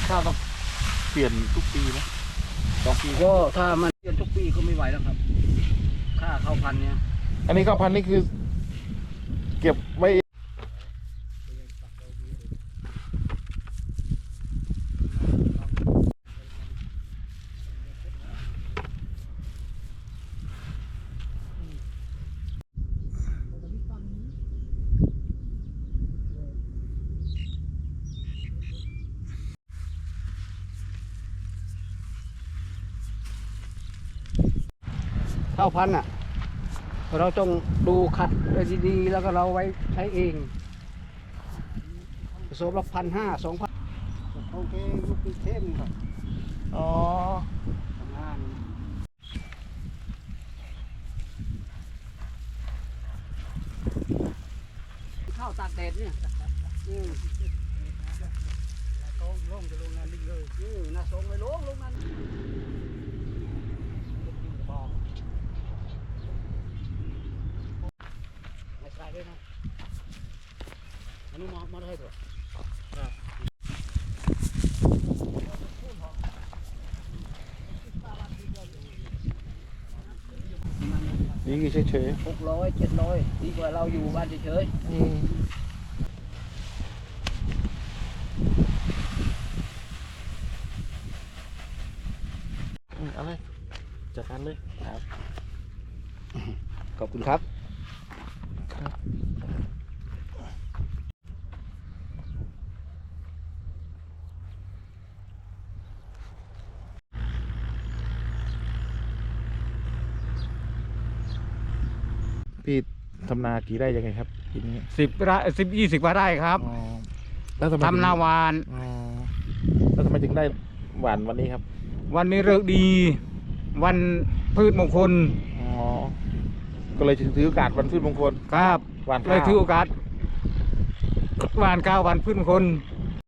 นี้ข้าวต้องเปลี่ยนทุกปีไหมสองปี ก็ถ้ามันเปลี่ยนทุกปีก็ไม่ไหวแล้วครับ ค่าเข้าพันเนี่ย อันนี้ข้าวพันธุ์นี่คือ เก็บไว้ เข้าพันอะ เราต้องดูคัดไว้ดีๆแล้วก็เราไว้ใช้เองผสมละพันห้าสองพันโอเคยุคปีเข้มครับอ๋อทำงานข้าวตากแดดเนี่ยอืมลงลงจะลงนั่นดิ่งเลยอืมน่าสงไปลงลงนั่นบอก ไม่ใส่ด้วยนะอันนี้มามาได้ด้วยนี่คือเฉยหกร้อยเจ็ดร้อยดีกว่าเราอยู่บ้านเฉยๆอืมอืมเอะไรจัดการเลยครับๆขอบคุณครับครับ พี่ทำนากี่ไร่ยังไงครับทีนี้สิบไร่สิบยี่สิบกว่าไร่ครับอ๋อแล้วทำไมทำถึงนาวาน อ๋อแล้วทำไมถึงได้หวานวันนี้ครับ วันนี้เลิกดี วันพืชมงคลอ๋อ ก็เลยถือโอกาสวันพืชมงคลครับหวานเลข้าวยถือโอกาสหวานก้าววันพืชมงคล